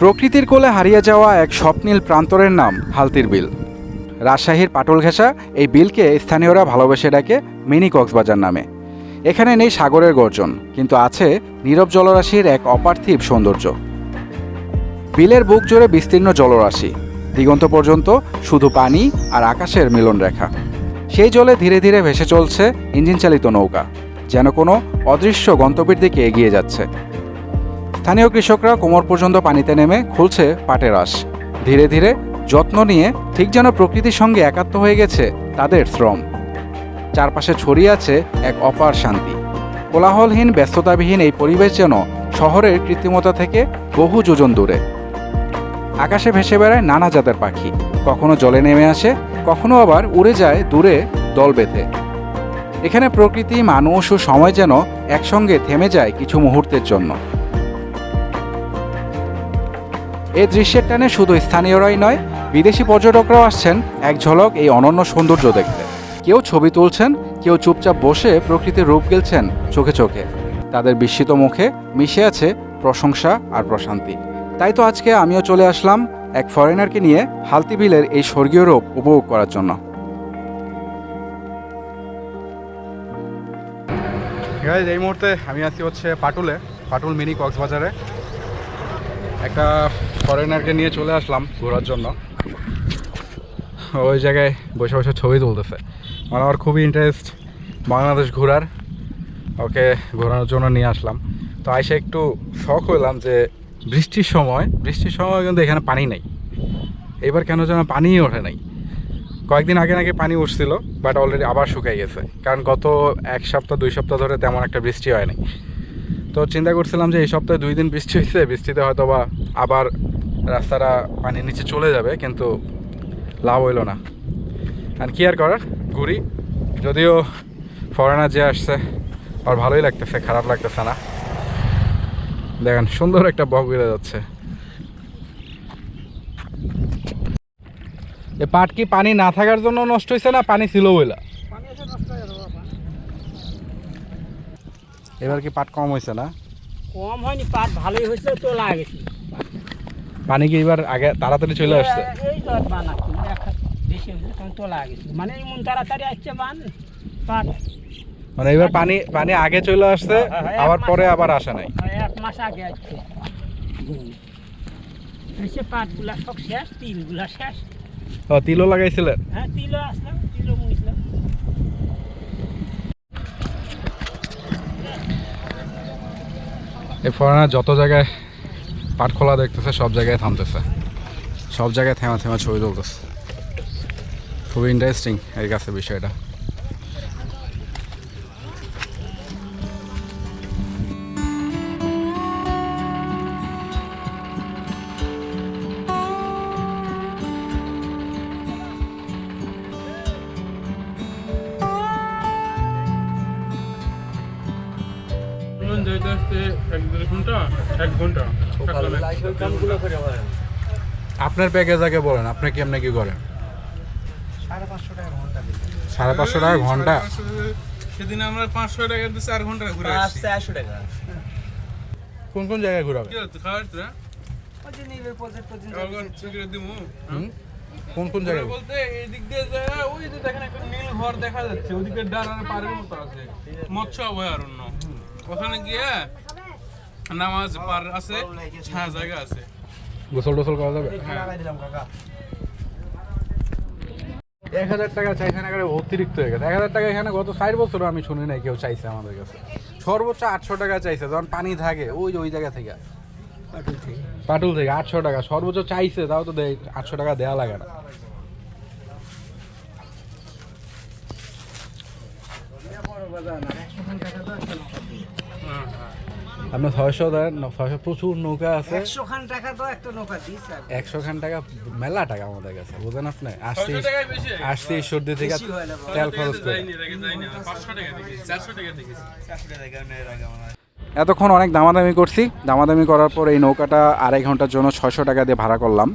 প্রকৃতির কোলে হারিয়ে যাওয়া এক স্বপ্নীল প্রান্তরের নাম হালতির বিল। রাজশাহীর পাটল ঘেঁষা এই বিলকে স্থানীয়রা ভালোবেসে ডাকে মিনি কক্সবাজার নামে। এখানে নেই সাগরের গর্জন, কিন্তু আছে নীরব জলরাশির এক অপার্থিব সৌন্দর্য। বিলের বুক জুড়ে বিস্তীর্ণ জলরাশি, দিগন্ত পর্যন্ত শুধু পানি আর আকাশের মিলন রেখা। সেই জলে ধীরে ধীরে ভেসে চলছে ইঞ্জিন চালিত নৌকা, যেন কোনো অদৃশ্য গন্তব্যের দিকে এগিয়ে যাচ্ছে। স্থানীয় কৃষকরা কোমর পর্যন্ত পানিতে নেমে খুলছে পাটের আশ। ধীরে ধীরে যত্ন নিয়ে ঠিক যেন প্রকৃতির সঙ্গে একাত্ম হয়ে গেছে তাদের শ্রম। চারপাশে ছড়িয়ে আছে এক অপার শান্তি। কোলাহলহীন, ব্যস্ততাবিহীন এই পরিবেশ যেন শহরের কৃত্রিমতা থেকে বহু যোজন দূরে। আকাশে ভেসে বেড়ায় নানা জাতের পাখি। কখনো জলে নেমে আসে, কখনো আবার উড়ে যায় দূরে দল বেঁধে। এখানে প্রকৃতি, মানুষ ও সময় যেন একসঙ্গে থেমে যায় কিছু মুহূর্তের জন্য। এই দৃশ্যের টানে শুধু স্থানীয়রাই নয়, বিদেশি পর্যটকরাও আসছেন এক ঝলক এই অনন্য সৌন্দর্য দেখতে। কেউ ছবি তুলছেন, কেউ চুপচাপ বসে প্রকৃতির রূপ গেলছেন চোখে চোখে। তাদের বিস্মিত মুখে মিশে আছে প্রশংসা আর প্রশান্তি। তাই তো আজকে আমিও চলে আসলাম এক ফরেনারকে নিয়ে হালতি বিলের এই স্বর্গীয় রূপ উপভোগ করার জন্য। এই মুহূর্তে আমি আছি হচ্ছে পাটুলে, পাটুল মিনি কক্সবাজারে। একটা ফরেনারকে নিয়ে চলে আসলাম ঘোরার জন্য। ওই জায়গায় বসে বসে ছবি তুলতেছে। মানে আমার খুবই ইন্টারেস্ট বাংলাদেশ ঘোরার। ওকে ঘোরানোর জন্য নিয়ে আসলাম। তো আইসে একটু শখ হলাম যে বৃষ্টির সময় বৃষ্টির সময় কিন্তু এখানে পানি নেই। এবার কেন যেন পানিই ওঠে নাই। কয়েকদিন আগে নাকি পানি উঠছিল বাট অলরেডি আবার শুকাই গেছে। কারণ গত এক সপ্তাহ, দুই সপ্তাহ ধরে তেমন একটা বৃষ্টি হয় নাই। তো চিন্তা করছিলাম যে এই সপ্তাহে দুই দিন বৃষ্টি হয়েছে বৃষ্টিতে হয়তো বা আবার রাস্তাটা পানির নিচে চলে যাবে, কিন্তু লাভ হইল না। আর কি আর করার? ঘুরি। যদিও ফরেনার যে আসছে, আর ভালোই লাগতেছে, খারাপ লাগতেছে না। দেখেন, সুন্দর একটা বক বেড়ে যাচ্ছে। এ পাট কি পানি না থাকার জন্য নষ্ট হয়েছে না পানি ছিল বইলা? এবার কি পাট কম হয়েছে না? কম হয়নি পাট ভালোই হয়েছে তোলা গেছে পানি কি এবার আগে তাড়াতাড়ি চলে আসছে? এই তো বেশি হয়েছে তখন তোলা গেছে মানে এমন তাড়াতাড়ি আসছে বান পাট। মানে এবার পানি পানি আগে চলে আসছে হ্যাঁ, হ্যাঁ, আবার পরে আবার আসে নাই। আর এক মাস আগে আসছে। এসে পাটগুলা সব শেষ তিলগুলা শেষ। ও তিলও লাগাইছিলেন? হ্যাঁ তিলও আসলাম তিলও মুছলাম এই ফরেনার যত জায়গায় পাট খোলা দেখতেছে, সব জায়গায় থামতেছে। সব জায়গায় থেমা থেমা ছবি তুলতেছে। খুবই ইন্টারেস্টিং এর কাছে বিষয়টা। এক ঘণ্টা। আপনার প্যাকেজ আগে বলেন আপনি কি আপনি কি করেন? সাড়ে পাঁচশো টাকা ঘণ্টা। সেদিন আমরা পাঁচশো টাকা দিয়ে চার ঘণ্টা ঘুরে আসছি। কোন কোন জায়গায় ঘুরাবে খাওয়ার তোরা? কোন কোন জায়গায়? বলতে এই দিক দিয়ে যায় ওই যে দেখেন একটা নীল ঘর দেখা যাচ্ছে। ওদিকে ডানার পাড়ের মতো আছে। মৎস্য অভয়ারণ্য। ওখানে গিয়ে নামাজ পার আছে হ্যাঁ জায়গা আছে। গোসল টোসল করা যাবে? এক হাজার টাকা চাইছে না অতিরিক্ত হয়ে গেছে। এক হাজার টাকা এখানে গত ষাট বছর আমি শুনি নাই কেউ চাইছে আমাদের কাছে। সর্বোচ্চ আটশো টাকা চাইছে যখন পানি থাকে ওই ওই জায়গা থেকে। পাটুল থেকে। আটশো টাকা সর্বোচ্চ চাইছে তাও তো দেয় আটশো টাকা দেওয়া লাগে না। হ্যাঁ হ্যাঁ। আপনার ছয়শো দেন ছয়শো প্রচুর নৌকা আছে। একশো খান টাকা তো একটা নৌকা দিস একশো খান টাকা মেলা টাকা আমাদের কাছে বুঝেন আপনি? আসছি ছয়শো টাকায় বেশি আসছি ঈশ্বরদী থেকে। তেল খরচ করে। এতক্ষণ অনেক দামাদামি করছি। দামাদামি করার পর এই নৌকাটা আড়াই ঘণ্টার জন্য ছয়শো টাকা দিয়ে ভাড়া করলাম।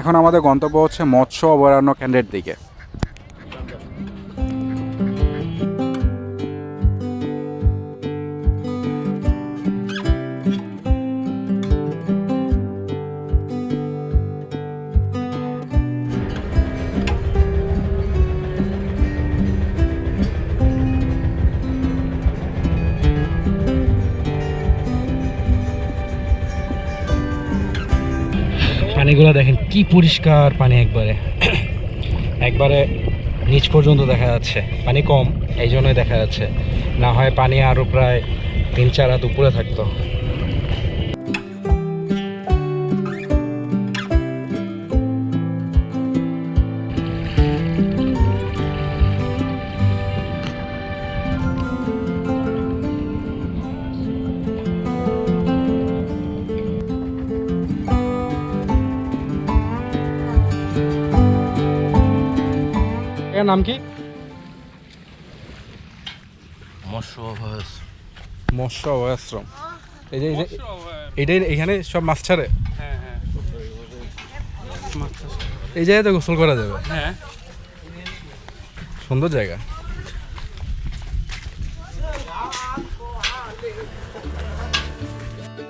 এখন আমাদের গন্তব্য হচ্ছে মৎস্য অভয়ারণ্য কেন্দ্রের দিকে। পানিগুলো দেখেন কি পরিষ্কার পানি একবারে। একবারে নিচ পর্যন্ত দেখা যাচ্ছে। পানি কম এই জন্যই দেখা যাচ্ছে। না হয় পানি আরও প্রায় তিন চার হাত উপরে থাকতো। এর নাম কি? মৎস্য অভয়াশ্রম। এই এই যে এটাই এখানে সব মাছ ছাড়ে হ্যাঁ। হ্যাঁ। এই জায়গাতে গোসল করা যাবে? হ্যাঁ। সুন্দর জায়গা।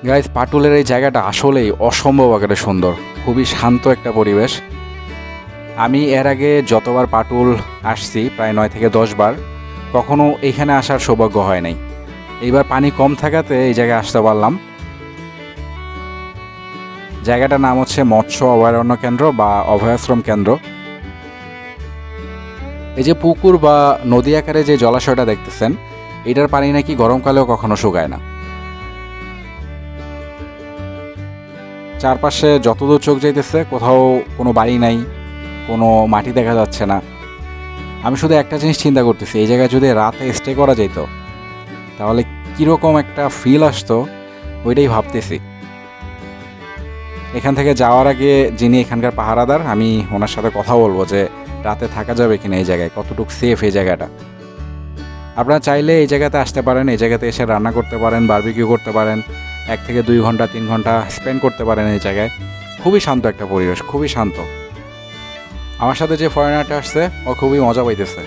গাইজ পাটুলের এই জায়গাটা আসলেই অসম্ভব আকারে সুন্দর। খুবই শান্ত একটা পরিবেশ। আমি এর আগে যতবার পাটুল আসছি, প্রায় নয় থেকে দশ বার, কখনো এখানে আসার সৌভাগ্য হয় নাই। এইবার পানি কম থাকাতে এই জায়গায় আসতে পারলাম। জায়গাটার নাম হচ্ছে মৎস্য অভয়ারণ্য কেন্দ্র বা অভয়াশ্রম কেন্দ্র। এই যে পুকুর বা নদী আকারে যে জলাশয়টা দেখতেছেন, এটার পানি নাকি গরমকালেও কখনো শুকায় না। চারপাশে যতদূর চোখ যাইতেছে, কোথাও কোনো বাড়ি নাই কোনো মাটি দেখা যাচ্ছে না। আমি শুধু একটা জিনিস চিন্তা করতেছি, এই জায়গায় যদি রাতে স্টে করা যেত তাহলে কীরকম একটা ফিল আসতো, ওইটাই ভাবতেছি। এখান থেকে যাওয়ার আগে যিনি এখানকার পাহারাদার, আমি ওনার সাথে কথা বলব যে রাতে থাকা যাবে কিনা এই জায়গায়, কতটুকু সেফ এই জায়গাটা। আপনারা চাইলে এই জায়গাতে আসতে পারেন, এই জায়গাতে এসে রান্না করতে পারেন বারবিকিউ করতে পারেন, এক থেকে দুই ঘণ্টা, তিন ঘণ্টা স্পেন্ড করতে পারেন এই জায়গায়। খুবই শান্ত একটা পরিবেশ, খুবই শান্ত। আমার সাথে যে ফরেনারটা আসছে, ও খুবই মজা পাইতেছে।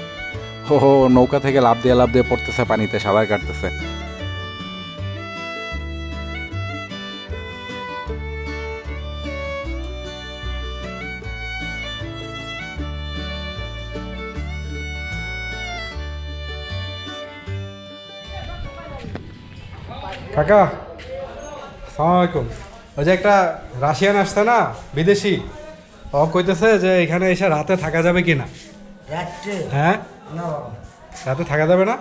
ও হো নৌকা থেকে লাভ দিয়ে লাভ দিয়ে পড়তেছে পানিতে, সাঁতার কাটতেছে। কাকা সালাম আলাইকুম। ওই যে একটা রাশিয়ান আসছে না, বিদেশি? ও কইতেছে যে এখানে এসে রাতে থাকা যাবে কি না হ্যাঁ? রাতে থাকা যাবে না?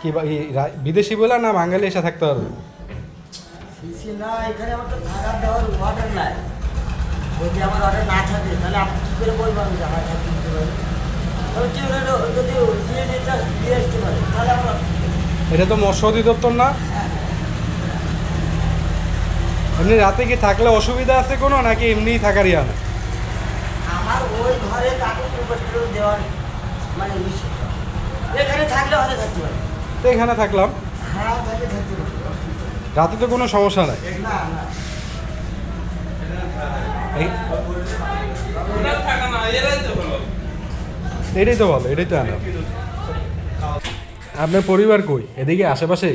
কি বিদেশি বলে না বাঙালি এসে থাকতে পারবে সিসি না এখানে আমার তো থাকার দেওয়ার অর্ডার নাই। যদি আমার অর্ডার না থাকে তাহলে আপনি কী করে বলবেন যে আমার থাকতে দিতে পারি? তবে কি হলো যদি দিয়ে নিতে দিয়ে আসতে পারে তাহলে আমার এটা তো মৎস্য অধিদপ্তর না? এমনি রাতে কি থাকলে অসুবিধা আছে কোনো নাকি এমনিই থাকার ইয়া? না আমার ওই ঘরে দেওয়ার মানে এখানে থাকলে হয়তো থাকতে পারে। তো এখানে থাকলাম। হ্যাঁ থাকলে থাকতে পারে। রাতে তো কোনো সমস্যা নাই। না না। এটাই তো ভালো এটাই তো আনো। আপনার পরিবার কই? এদিকে আশেপাশে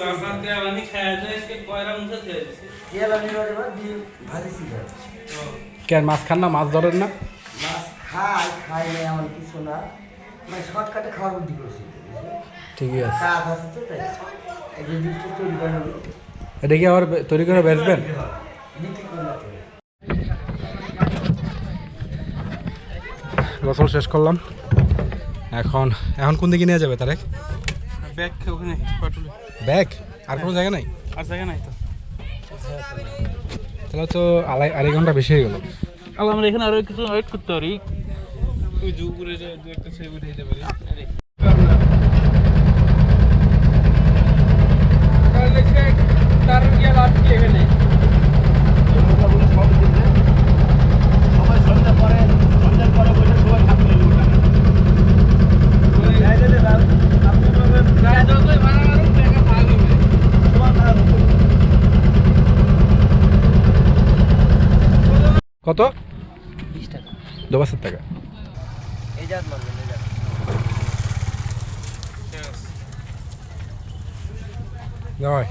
কে কেন মাছ খান না? মাছ ধরেন না? ঠিকই আছে। এটা কি আবার তৈরি করে বেচবেন। গোসল শেষ করলাম। এখন এখন কোন দিকে নিয়ে যাবে তারেক? ব্যাগ ওখানে ব্যাগ? আর কোনো জায়গা নাই? আর জায়গা নাই তো। তাহলে তো আড়াই আড়াই ঘণ্টা বেশি হয়ে গেল। আমরা এখানে আরও কিছু ওয়েট করতে পারি। ওই যে উপরে দু একটা ছবি উঠে দিতে পারি তার গিয়ে লাভ কি এখানে কত? বিশ টাকা। দোবাসের টাকা। এই জাত মারবেন এই জাত। যাওয়াই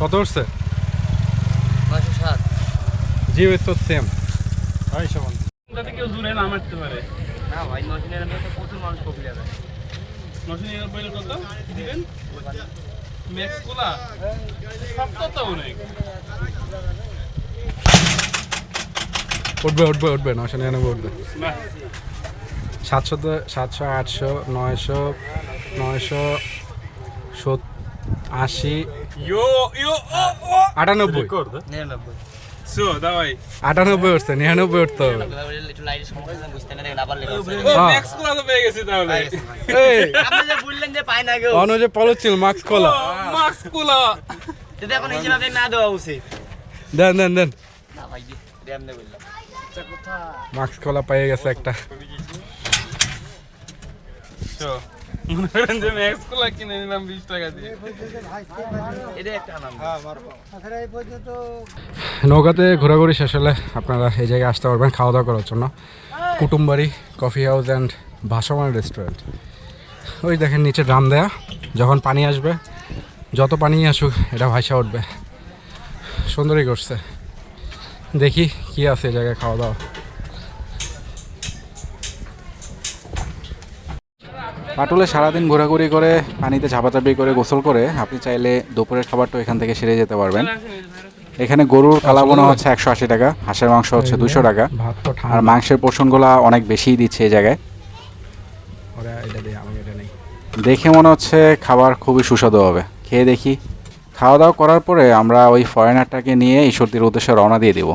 কত উঠছে? তো সেম যাতে কেউ জুড়ে না মারতে পারে না ভাই নিরানব্বই তো প্রচুর মানুষ কপি যাবে নশো নিরানব্বই কত দিবেন ম্যাক্স কোলা সব কত অনেক উঠবে উঠবে উঠবে নশো নিরানব্বই উঠবে সাতশো সাতশো আটশো নয়শো নয়শো সত আশি ইয়ো ইয়ো আটানব্বই নিরানব্বই আটানব্বই উঠছে নিরানব্বই উঠতে হবে। ম্যাক্স কোলা তো পেয়ে গেছি তাহলে। এই। আপনি বললেন যে পাই না কেউ অন যে পলচ্ছিল মাস্ক কলা মাক্স কোলা যদি এখন হিসেবে আপনাকে না দেওয়া উচিত। দেন দেন দেন। কলা পেয়ে গেছে একটা। মনে করেন যে ম্যাক্স কোলা কিনে নিলাম বিশ টাকা দিয়ে। এটা একটা আনন্দ নৌকাতে ঘোরাঘুরি শেষ হলে আপনারা এই জায়গায় আসতে পারবেন খাওয়া দাওয়া করার জন্য। কুটুমবাড়ি কফি হাউস অ্যান্ড ভাসমান রেস্টুরেন্ট ওই দেখেন নিচে ড্রাম দেয়া যখন পানি আসবে যত পানি আসুক এটা ভাসা উঠবে। সুন্দরই করছে। দেখি কি আছে এই জায়গায় খাওয়া দাওয়া পাটুলে সারাদিন ঘোরাঘুরি করে পানিতে ঝাপাঝাপি করে গোসল করে আপনি চাইলে দুপুরের খাবারটা এখান থেকে সেরে যেতে পারবেন। এখানে গরুর কালাবোনা হচ্ছে একশো আশি টাকা হাঁসের মাংস হচ্ছে দুশো টাকা। আর মাংসের পোষণগুলা অনেক বেশিই দিচ্ছে এই জায়গায়। দেখে মনে হচ্ছে খাবার খুবই সুস্বাদু হবে। খেয়ে দেখি। খাওয়া দাওয়া করার পরে আমরা ওই ফরেনারটাকে নিয়ে ঈশ্বরদীর উদ্দেশ্যে রওনা দিয়ে দেবো।